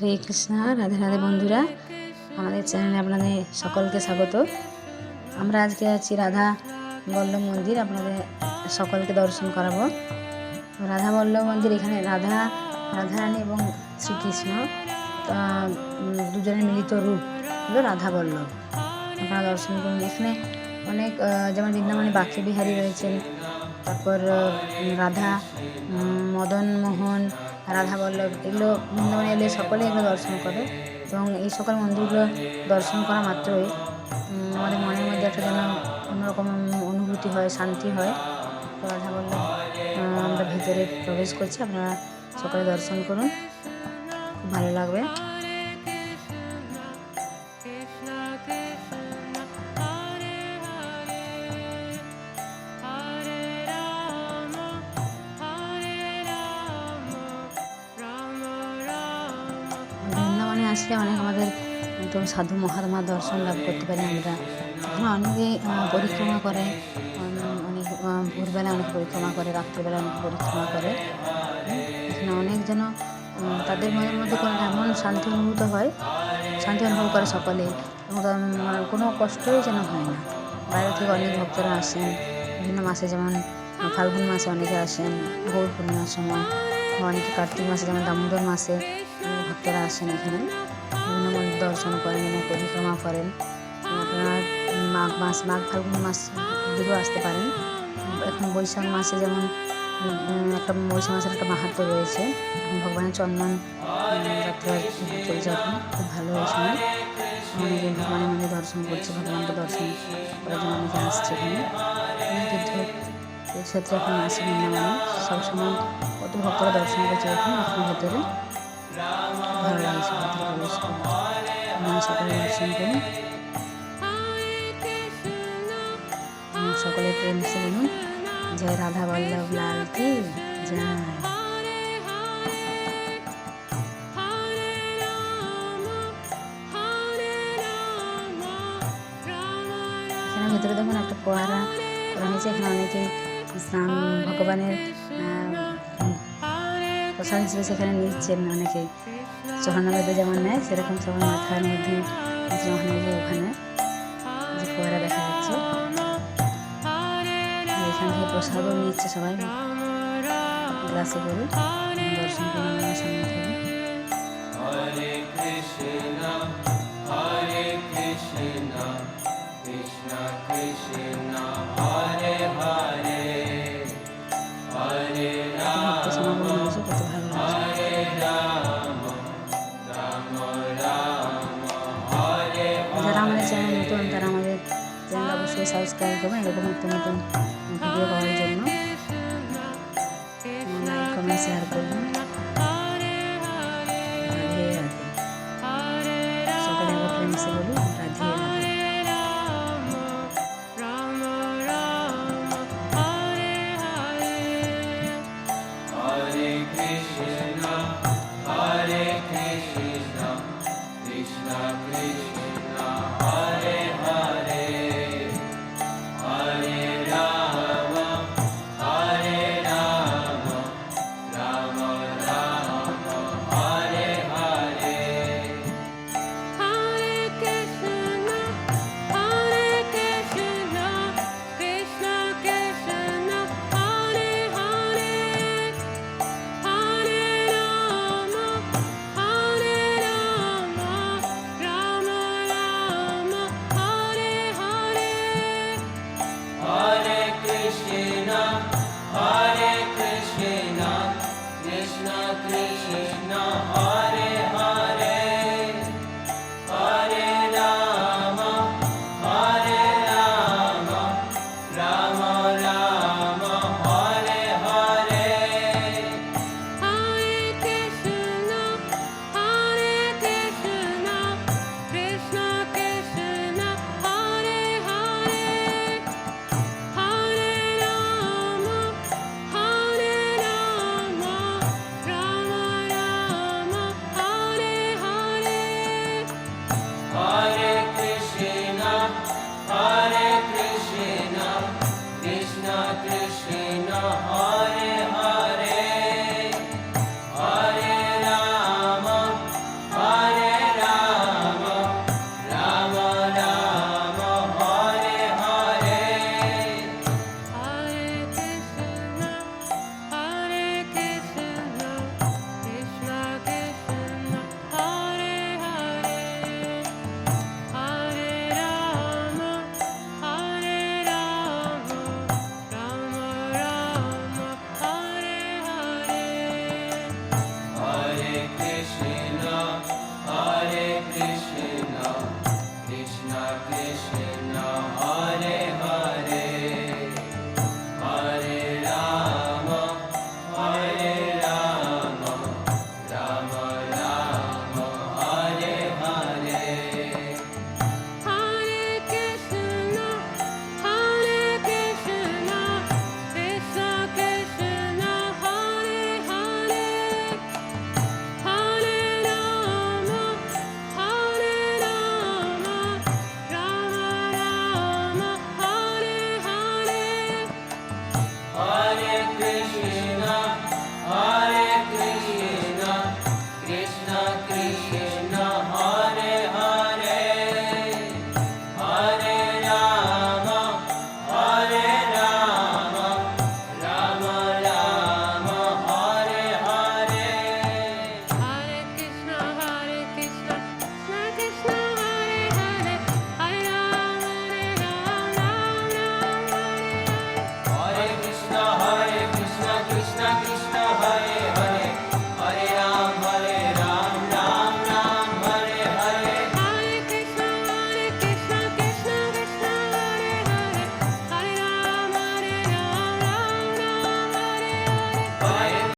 হরে কৃষ্ণ, রাধে রাধে বন্ধুরা। আমাদের চ্যানেলে আপনাদের সকলকে স্বাগত। আমরা আজকে আছি রাধা বল্লভ মন্দির, আপনাদের সকলকে দর্শন করাবো। রাধা বল্লভ মন্দির এখানে রাধা, রাধারানী এবং শ্রীকৃষ্ণ দুজনের মিলিত রূপ হলো রাধা বল্লভ। আপনারা দর্শন করুন। এখানে অনেক যেমন বৃন্দাবনে বাক্য বিহারী রয়েছেন তারপর রাধা মদন মোহন, রাধা বল্লভ, এগুলো বৃন্দাবনে এলে সকলে এগুলো দর্শন করে এবং এই সকল মন্দিরগুলো দর্শন করা মাত্রই আমাদের মনের মধ্যে একটা যেন অন্যরকম অনুভূতি হয়, শান্তি হয়। তো রাধা বল্লভ আমরা ভিতরে প্রবেশ করছি, আপনারা সকলে দর্শন করুন। খুব ভালো লাগবে। আসলে অনেক আমাদের একদম সাধু মহাত্মা দর্শন লাভ করতে পারি আমরা। এখানে অনেকে পরিক্রমা করে অনেক ভোরবেলা অনেক পরিক্রমা করে রাত্রিবেলা অনেক পরিক্রমা করে। এখানে অনেক যেন তাদের মনের মধ্যে কোনো এমন শান্তি অনুভূত হয়, শান্তি অনুভব করে সকলে। মানে কোনো কষ্টই যেন হয় না। বাইরে থেকে অনেক ভক্তরা আসেন, বিভিন্ন মাসে যেমন ফাল্গুন মাসে অনেকে আসেন, গৌর পূর্ণিমার সময়, অনেকে কার্তিক মাসে যেমন দামোদর মাসে। ভক্তরা আসেন এখানে। বিভিন্ন দর্শন করেন এবং পরিক্রমা করেন। আপনারা মাঘ মাস, মাঘ ফাল্গুন মাস দিকেও আসতে পারেন। এখন বৈশাখ মাসে যেমন একটা বৈশাখ মাসের একটা মাহাত্ম্য রয়েছে। ভগবানের চন্দন যাত্রা চলছে এখন খুব ভালো এই সময়। অনেকে ভগবানের মন্দির দর্শন করছে, ভগবানকে দর্শন করার জন্য অনেকে আসছে এখানে। তীর্থ এখন আসে বৃন্দাবনে সবসময় কত ভক্তরা দর্শন করছে এখন এখন ভেতরে। ভালো লাগে সে ভেতরে প্রবেশ করে সকলে দর্শন সকলে প্রেম সে জয়। রাধা বল্লভ লাল কি জয় এখানে ভেতরে দেখুন একটা ফোয়ারা করা এখানে অনেকে ভগবানের প্রসাদ হিসেবে সেখানে নিচ্ছেন অনেকে চরণাবেদে যেমন নেয় সেরকম সবার মাথার মধ্যে যখন ওখানে যে ফোয়ারা দেখা যাচ্ছে। এখান থেকে প্রসাদও নিচ্ছে সবাই গ্লাসে করে দর্শন করে সামনে থেকে Krishna, Krishna Krishna, Hare Hare, আমাদের চ্যানেল নতুন, তারা আমাদের চ্যানেল অবশ্যই সাবস্ক্রাইব করবেন এরকম একটা নতুন ভিডিও পাওয়ার জন্য। লাইক কমেন্ট শেয়ার করবেন